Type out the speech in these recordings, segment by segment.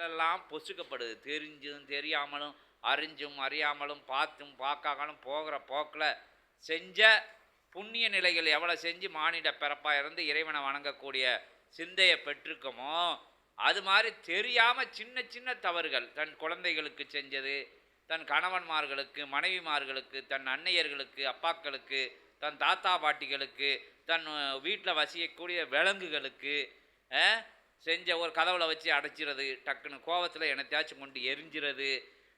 எல்லாம் பொசுக்கப்படுது. தெரிஞ்சும் தெரியாமலும் அறிஞ்சும் அறியாமலும் பார்த்தும் பார்க்காமலும் போகிற போக்கில் செஞ்ச புண்ணிய நிலைகள் எவ்வளோ செஞ்சு மானிட பிறப்பாக இருந்து இறைவனை வணங்கக்கூடிய சிந்தையை பெற்றிருக்கோமோ அது மாதிரி தெரியாமல் சின்ன சின்ன தவறுகள் தன் குழந்தைகளுக்கு செஞ்சது தன் கணவன்மார்களுக்கு மனைவிமார்களுக்கு தன் அன்னையர்களுக்கு அப்பாக்களுக்கு தன் தாத்தா பாட்டிகளுக்கு தன் வீட்டில் வசிக்கக்கூடிய விலங்குகளுக்கு செஞ்ச ஒரு கதவுல வச்சு அடைச்சிறது டக்குன்னு கோவத்தில் என்னத்தையாச்சும் கொண்டு எரிஞ்சிறது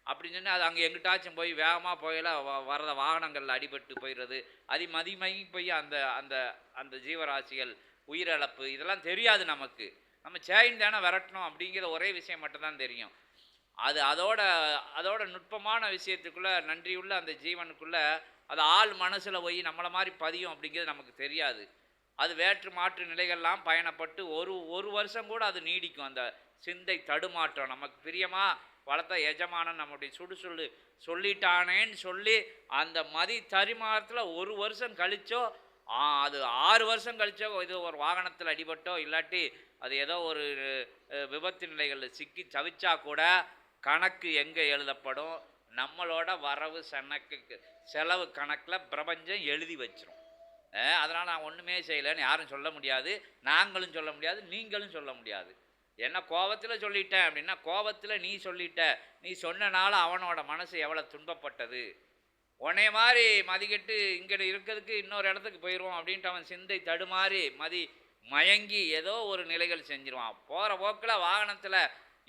அப்படின்னு சொன்னால் அது அங்கே எங்கிட்டாச்சும் போய் வேகமாக போயில வ- வர்ற வாகனங்களில் அடிபட்டு போயிடுறது அது மதிமகி போய் அந்த அந்த அந்த ஜீவராசிகள் உயிரிழப்பு இதெல்லாம் தெரியாது நமக்கு. நம்ம சேயின் தானே விரட்டணும் அப்படிங்கிற ஒரே விஷயம் மட்டும்தான் தெரியும். அது அதோட அதோட நுட்பமான விஷயத்துக்குள்ளே நன்றியுள்ள அந்த ஜீவனுக்குள்ளே அது ஆள் மனசில் போய் நம்மளை மாதிரி பதியும் அப்படிங்கிறது நமக்கு தெரியாது. அது வேற்று மாற்று நிலைகள்லாம் பயணப்பட்டு ஒரு ஒரு வருஷம் கூட அது நீடிக்கும். அந்த சிந்தை தடுமாற்றம். நமக்கு பிரியமா வளர்த்த எஜமானன் நம்முடைய சுடுசொல்லு சொல்லிட்டானேன்னு சொல்லி அந்த மதி தரிமாறத்தில் ஒரு வருஷம் கழிச்சோ அது ஆறு வருஷம் கழிச்சோ இது ஒரு வாகனத்தில் அடிபட்டோ இல்லாட்டி அது ஏதோ ஒரு விபத்து நிலைகளில் சிக்கி தவிச்சா கூட கணக்கு எங்கே எழுதப்படும்? நம்மளோட வரவு செனக்கு செலவு கணக்கில் பிரபஞ்சம் எழுதி வச்சிரும். அதனால் நான் ஒன்றுமே செய்யலைன்னு யாரும் சொல்ல முடியாது. நாங்களும் சொல்ல முடியாது நீங்களும் சொல்ல முடியாது. என்ன கோபத்தில் சொல்லிட்டேன் அப்படின்னா கோபத்தில் நீ சொல்லிட்ட நீ சொன்னனால அவனோட மனசு எவ்வளோ துன்பப்பட்டது? உன்னைய மாதிரி மதிக்கிட்டு இங்கே இருக்கிறதுக்கு இன்னொரு இடத்துக்கு போயிடுவோம் அப்படின்ட்டு அவன் சிந்தை தடுமாறி மதி மயங்கி ஏதோ ஒரு நிலைகள் செஞ்சிருவான். போகிற போக்கில் வாகனத்தில்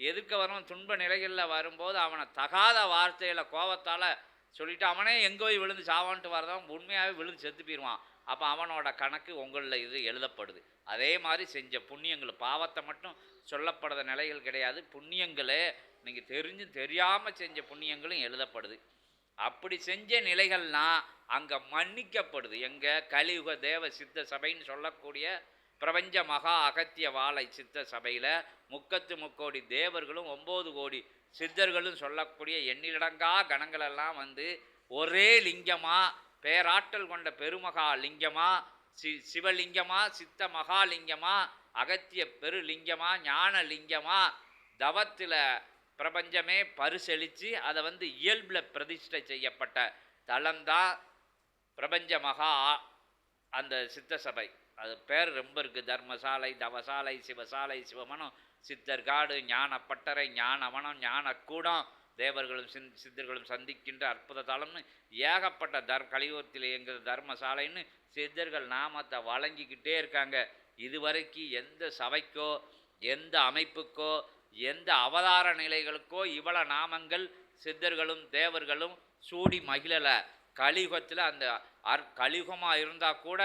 எதுக்க வரும்? துன்ப நிலைகளில் வரும்போது அவனை தகாத வார்த்தையில் கோபத்தால் சொல்லிவிட்டு அவனே எங்கே போய் விழுந்து சாவான்ட்டு வரதான் உண்மையாகவே விழுந்து செத்து போயிடுவான் அப்போ அவனோட கணக்கு உங்களில் இது எழுதப்படுது. அதே மாதிரி செஞ்ச புண்ணியங்கள் பாவத்தை மட்டும் சொல்லப்படுற நிலைகள் கிடையாது. புண்ணியங்களே நீங்கள் தெரிஞ்சு தெரியாமல் செஞ்ச புண்ணியங்களும் எழுதப்படுது. அப்படி செஞ்ச நிலைகள்லாம் அங்கே மன்னிக்கப்படுது. எங்கே கலியுக தேவ சித்த சபைன்னு சொல்லக்கூடிய பிரபஞ்ச மகா அகத்திய வாழை சித்த சபையில் முக்கத்து முக்கோடி தேவர்களும் ஒம்பது கோடி சித்தர்களும் சொல்லக்கூடிய எண்ணிலடங்கா கணங்களெல்லாம் வந்து ஒரே லிங்கமாக பேராற்றல் கொண்ட பெருமகா லிங்கமா சி சிவலிங்கமா சித்த மகாலிங்கமா அகத்திய பெருலிங்கமா ஞான லிங்கமா தவத்தில் பிரபஞ்சமே பரிசளித்து அதை வந்து இயல்பில் பிரதிஷ்டை செய்யப்பட்ட தளம்தான் பிரபஞ்ச மகா அந்த சித்த சபை. அது பேர் ரொம்ப இருக்குது தர்மசாலை தவசாலை சிவசாலை சிவமனம் சித்தர்காடு ஞான பட்டறை ஞானவனம் ஞானக்கூடம் தேவர்களும் சிந் சித்தர்களும் சந்திக்கின்ற அற்புத தலம்னு ஏகப்பட்ட தர் கலியுகத்தில் எங்கள் தர்மசாலைன்னு சித்தர்கள் நாமத்தை வழங்கிக்கிட்டே இருக்காங்க. இதுவரைக்கும் எந்த சபைக்கோ எந்த அமைப்புக்கோ எந்த அவதார நிலைகளுக்கோ இவ்வளோ நாமங்கள் சித்தர்களும் தேவர்களும் சூடி மகிழலை. கலியுகத்தில் அந்த அற் கலியுகமாக இருந்தால் கூட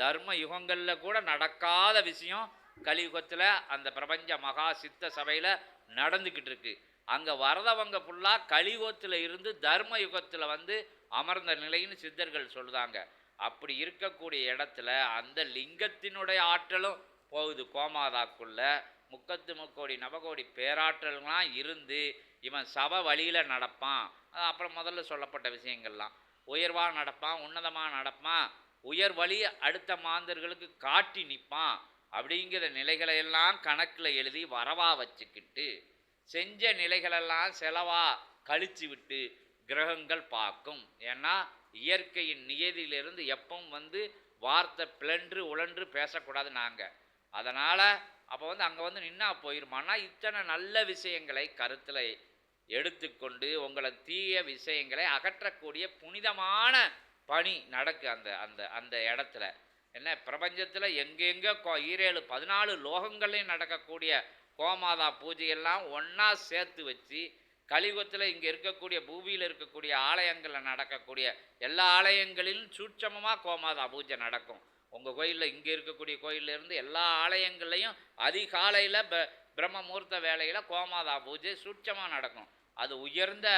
தர்ம யுகங்களில் கூட நடக்காத விஷயம் கலியுகத்தில் அந்த பிரபஞ்ச மகா சித்த சபையில் நடந்துக்கிட்டு இருக்கு. அங்கே வரதவங்க ஃபுல்லாக கலியுகத்தில் இருந்து தர்ம யுகத்தில் வந்து அமர்ந்த நிலைன்னு சித்தர்கள் சொல்கிறாங்க அப்படி இருக்கக்கூடிய இடத்துல அந்த லிங்கத்தினுடைய ஆற்றலும் போகுது. கோமாதாக்குள்ள முக்கத்து முக்கோடி நவகோடி பேராற்றல்கள்லாம் இருந்து இவன் சப வழியில் நடப்பான். அப்புறம் முதல்ல சொல்லப்பட்ட விஷயங்கள்லாம். உயர்வாக நடப்பான் உன்னதமாக நடப்பான் உயர் வழி அடுத்த மாந்தர்களுக்கு காட்டி நிற்பான் அப்படிங்கிற நிலைகளையெல்லாம் கணக்கில் எழுதி வரவா வச்சுக்கிட்டு செஞ்ச நிலைகளெல்லாம் செலவா கழிச்சு விட்டு கிரகங்கள் பார்க்கும். ஏன்னா இயற்கையின் நியதியிலிருந்து எப்பவும் வந்து வார்த்தை பிளன்று உழன்று பேசக்கூடாது நாங்கள் அதனால் அப்போ வந்து அங்கே வந்து நின்னா போயிருமானா இத்தனை நல்ல விஷயங்களை கருத்தில் எடுத்துக்கொண்டு உங்களை தீய விஷயங்களை அகற்றக்கூடிய புனிதமான பணி நடக்கு அந்த அந்த அந்த இடத்துல. என்ன பிரபஞ்சத்தில் எங்கெங்கே கோ ஈரேழு பதினாலு லோகங்கள்லையும் நடக்கக்கூடிய கோமாதா பூஜையெல்லாம் ஒன்றா சேர்த்து வச்சு கலியுகத்தில் இங்கே இருக்கக்கூடிய பூமியில் இருக்கக்கூடிய ஆலயங்களில் நடக்கக்கூடிய எல்லா ஆலயங்களிலும் சூட்சமமாக கோமாதா பூஜை நடக்கும். உங்கள் கோயிலில் இங்கே இருக்கக்கூடிய கோயிலேருந்து எல்லா ஆலயங்கள்லையும் அதிகாலையில் ப பிரம்ம முகூர்த்த வேலையில் கோமாதா பூஜை சூட்சமாக நடக்கும். அது உயர்ந்த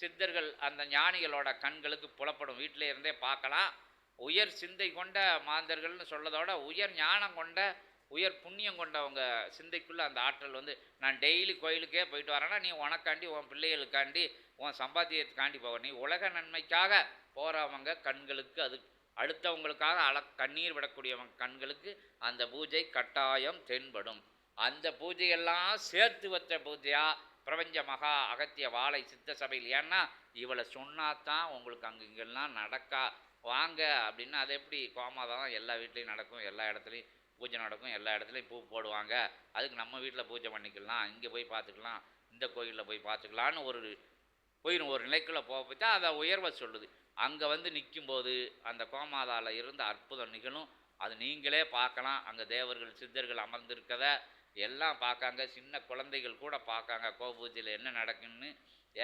சித்தர்கள் அந்த ஞானிகளோட கண்களுக்கு புலப்படும். வீட்டில் இருந்தே பார்க்கலாம். உயர் சிந்தை கொண்ட மாந்தர்கள்னு சொல்லதோட உயர் ஞானம் கொண்ட உயர் புண்ணியம் கொண்டவங்க சிந்தைக்குள்ளே அந்த ஆற்றல் வந்து நான் டெய்லி கோயிலுக்கே போயிட்டு வரேன்னா நீ உனக்காண்டி உன் பிள்ளைகளுக்காண்டி உன் சம்பாத்தியத்துக்காண்டி போக. நீ உலக நன்மைக்காக போகிறவங்க கண்களுக்கு அது அடுத்தவங்களுக்காக அள கண்ணீர் விடக்கூடியவங்க கண்களுக்கு அந்த பூஜை கட்டாயம் தென்படும். அந்த பூஜையெல்லாம் சேர்த்து வச்ச பூஜையாக பிரபஞ்ச மகா அகத்திய வாழை சித்த சபையில். ஏன்னா இவளை சொன்னாதான் உங்களுக்கு அங்கே இங்கெல்லாம் நடக்கா? வாங்க அப்படின்னா அது எப்படி? கோமாதான் எல்லா வீட்லேயும் நடக்கும் எல்லா இடத்துலையும். பூஜை நடக்கும் எல்லா இடத்துலையும் பூ போடுவாங்க. அதுக்கு நம்ம வீட்டில் பூஜை பண்ணிக்கலாம் இங்கே போய் பார்த்துக்கலாம் இந்த கோயிலில் போய் பார்த்துக்கலான்னு ஒரு போயிடும் ஒரு நிலைக்குள்ளே போக போய்த்தா அதை உயர்வை சொல்லுது. அங்கே வந்து நிற்கும்போது அந்த கோமாதாவில் இருந்து அற்புதம் நிகழும். அது நீங்களே பார்க்கலாம். அங்கே தேவர்கள் சித்தர்கள் அமர்ந்திருக்கத எல்லாம் பார்க்காங்க. சின்ன குழந்தைகள் கூட பார்க்காங்க கோபூஜையில் என்ன நடக்குன்னு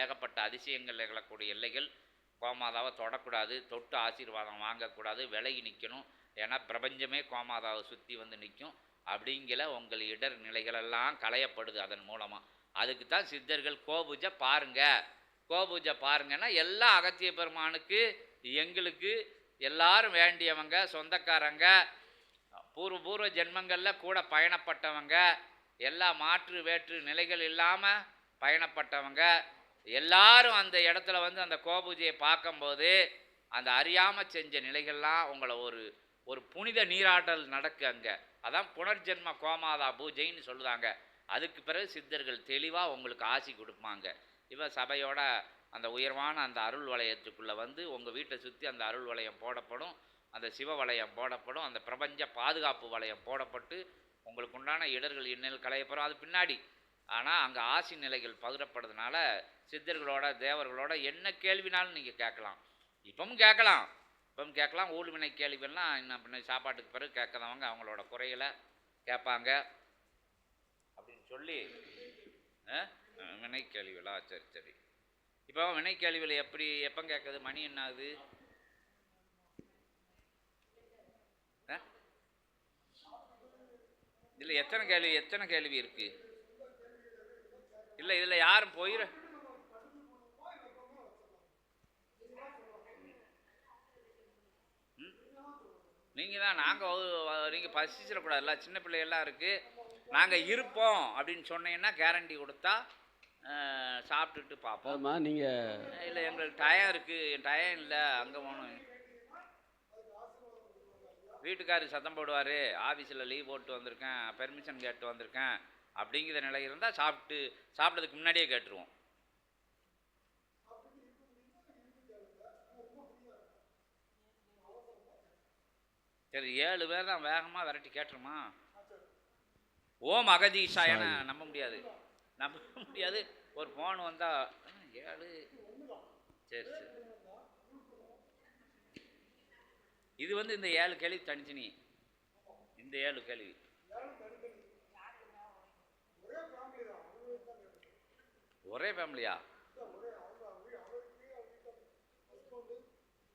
ஏகப்பட்ட அதிசயங்கள் நிகழக்கூடிய எல்லைகள். கோமாதாவை தொடக்கூடாது. தொட்டு ஆசீர்வாதம் வாங்கக்கூடாது. விலகி நிற்கணும் ஏன்னா பிரபஞ்சமே கோமாதாவை சுற்றி வந்து நிற்கும் அப்படிங்கிற உங்கள் இடர் நிலைகளெல்லாம் களையப்படுது அதன் மூலமாக அதுக்கு தான் சித்தர்கள் கோபூஜை பாருங்கள் கோபூஜை பாருங்கன்னா எல்லா அகத்திய பெருமானுக்கு எங்களுக்கு எல்லாரும் வேண்டியவங்க சொந்தக்காரங்க பூர்வ பூர்வ ஜென்மங்களில் கூட பயணப்பட்டவங்க எல்லா மாற்று வேற்று நிலைகள் இல்லாமல் பயணப்பட்டவங்க எல்லாரும் அந்த இடத்துல வந்து அந்த கோபூஜையை பார்க்கும்போது அந்த அறியாமல் செஞ்ச நிலைகள்லாம் உங்களை ஒரு ஒரு புனித நீராட்டல் நடக்கு அங்கே. அதான் புனர்ஜென்ம கோமாதா பூஜைன்னு சொல்லுதாங்க. அதுக்கு பிறகு சித்தர்கள் தெளிவாக உங்களுக்கு ஆசி கொடுப்பாங்க. இவன் சபையோட அந்த உயர்வான அந்த அருள் வளையத்துக்குள்ளே வந்து உங்கள் வீட்டை சுற்றி அந்த அருள் வளையம் போடப்படும். அந்த சிவ வளையம் போடப்படும். அந்த பிரபஞ்ச பாதுகாப்பு வளையம் போடப்பட்டு உங்களுக்கு உண்டான இடர்கள் இன்னல் களையப்படும். அது பின்னாடி. ஆனால் அங்கே ஆசி நிலைகள் பகிரப்படுறதுனால சித்தர்களோட தேவர்களோட என்ன கேள்வினாலும் நீங்கள் கேட்கலாம். இப்பவும் கேட்கலாம். இப்போ கேட்கலாம் ஊழ்வினை கேள்விகள்லாம் இன்னும் பின்ன சாப்பாட்டுக்கு பிறகு கேட்கறவங்க அவங்களோட குறைகளை கேட்பாங்க அப்படின்னு சொல்லி ஆ? வினை கேள்விகளா சரி சரி இப்போ வினை கேள்விகள் எப்படி எப்போ கேட்குது மணி என்ன ஆகுது ஆ? எத்தனை கேள்வி எத்தனை கேள்வி இருக்குது இல்லை இதில் யாரும் போயிரு நீங்கள் தான் நாங்கள் நீங்கள் பசிச்சிடக்கூடாதுல்ல சின்ன பிள்ளைகள்லாம் இருக்குது நாங்கள் இருப்போம் அப்படின்னு சொன்னீங்கன்னா கேரண்டி கொடுத்தா சாப்பிட்டுட்டு பார்ப்போம். ஆமா நீங்க இல்லை எங்களுக்கு டயம் இருக்குது என் டயம் இல்லை அங்கே போகணும் வீட்டுக்காரர் சத்தம் போடுவார் ஆஃபீஸில் லீவ் போட்டு வந்திருக்கேன் பெர்மிஷன் கேட்டு வந்திருக்கேன் அப்படிங்கிற நிலை இருந்தால் சாப்பிட்டு சாப்பிட்றதுக்கு முன்னாடியே கேட்டுருவோம். சரி ஏழு பேர் தான் வேகமாக விரட்டி கேட்டுருமா? ஓம் அகதீஷாயன நம்ப முடியாது. நம்ப முடியாது. ஒரு ஃபோன் வந்தா ஆ, ஏழு. சரி சரி. இது வந்து இந்த ஏழு கேள்வி தனிச்சினி இந்த ஏழு கேள்வி. ஒரே ஃபேமிலியா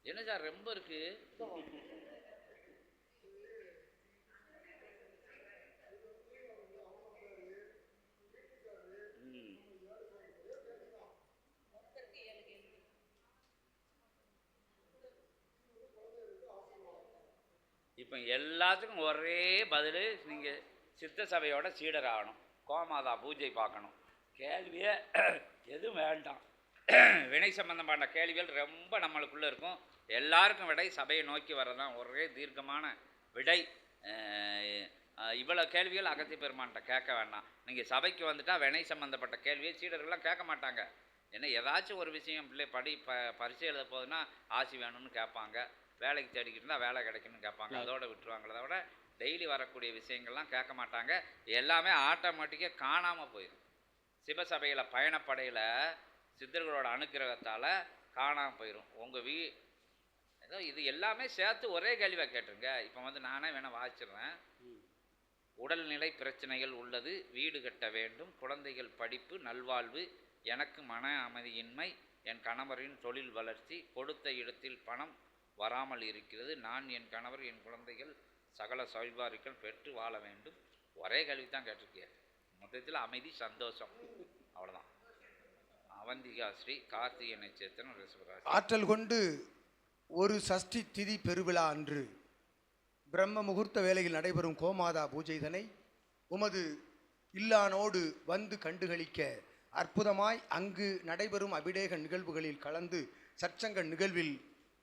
என்ன சார் ரொம்ப இருக்கு? இப்போ எல்லாத்துக்கும் ஒரே பதில் நீங்கள் சித்த சபையோட சீடர் ஆகணும். கோமாதா பூஜை பார்க்கணும். கேள்வியே எதுவும் வேண்டாம். வினை சம்பந்தமான கேள்விகள் ரொம்ப நம்மளுக்குள்ளே இருக்கும். எல்லாருக்கும் விடை சபையை நோக்கி வரதான் ஒரே தீர்க்கமான விடை. இவ்வளோ கேள்விகள் அகத்தி பெருமான்கிட்ட கேட்க வேண்டாம். நீங்கள் சபைக்கு வந்துட்டால் வினை சம்மந்தப்பட்ட கேள்வியை சீடர்கள்லாம் கேட்க மாட்டாங்க. ஏன்னா ஏதாச்சும் ஒரு விஷயம் பிள்ளை படி ப பரிசு எழுத போகுதுன்னா ஆசி வேணும்னு கேட்பாங்க. வேலைக்கு தேடிக்கிட்டு இருந்தால் வேலை கிடைக்கும்னு கேட்பாங்க. அதோட விட்டுருவாங்களே தவிர டெய்லி வரக்கூடிய விஷயங்கள்லாம் கேட்க மாட்டாங்க. எல்லாமே ஆட்டோமேட்டிக்காக காணாமல் போயிடும் சிவசபையில் பயணப்படையில் சித்தர்களோட அனுக்கிரகத்தால் காணாமல் போயிடும் உங்கள் வீ ஏதோ இது எல்லாமே சேர்த்து ஒரே கேள்வியாக கேட்டுருங்க. இப்போ வந்து நானே வேணால் வாசிச்சிடுறேன். உடல்நிலை பிரச்சனைகள் உள்ளது வீடு கட்ட வேண்டும் குழந்தைகள் படிப்பு நல்வாழ்வு எனக்கு மன அமைதியின்மை என் கணவரின் தொழில் வளர்ச்சி கொடுத்த இடத்தில் பணம் வராமல் இருக்கிறது. நான் என் கணவர் என் குழந்தைகள் சகல சௌபாரிகள் பெற்று வாழ வேண்டும். ஒரே கல்வி தான் கேட்டிருக்கிய. மொத்தத்தில் அமைதி சந்தோஷம். அவ்வளோதான் அவந்திகா ஸ்ரீ கார்த்திகை நட்சத்திரம் ரிஷபராசி. ஆற்றல் கொண்டு ஒரு சஷ்டி திதி பெருவிழா அன்று பிரம்ம முகூர்த்த வேலையில் நடைபெறும் கோமாதா பூஜைதனை உமது இல்லானோடு வந்து கண்டுகளிக்க அற்புதமாய் அங்கு நடைபெறும் அபிடேக நிகழ்வுகளில் கலந்து சற்சங்க நிகழ்வில்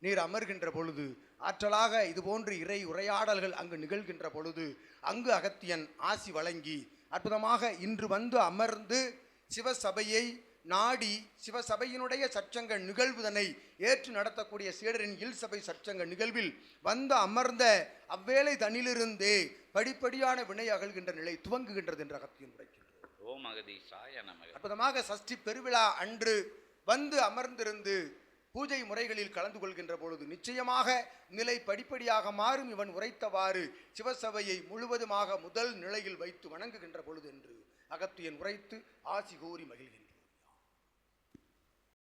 நீர் அமர்கின்ற பொழுது ஆற்றலாக இதுபோன்று இறை உரையாடல்கள் அங்கு நிகழ்கின்ற பொழுது அங்கு அகத்தியன் ஆசி வழங்கி அற்புதமாக இன்று வந்து அமர்ந்து சிவசபையை நாடி சிவசபையினுடைய சச்சங்க நிகழ்வுதனை ஏற்று நடத்தக்கூடிய சீடரின் இல் சபை சச்சங்க நிகழ்வில் வந்து அமர்ந்த அவ்வேளை தனிலிருந்தே படிப்படியான வினை அகழ்கின்ற நிலை துவங்குகின்றது என்ற அகத்தியம் உரைக்கின்றது ஓம் அற்புதமாக சஷ்டி பெருவிழா அன்று வந்து அமர்ந்திருந்து பூஜை முறைகளில் கலந்து கொள்கின்ற பொழுது நிச்சயமாக நிலை படிப்படியாக மாறும். இவன் உரைத்தவாறு சிவசபையை முழுவதுமாக முதல் நிலையில் வைத்து வணங்குகின்ற பொழுது என்று அகத்தியன் உரைத்து ஆசி கூறி மகிழ்கின்றான்.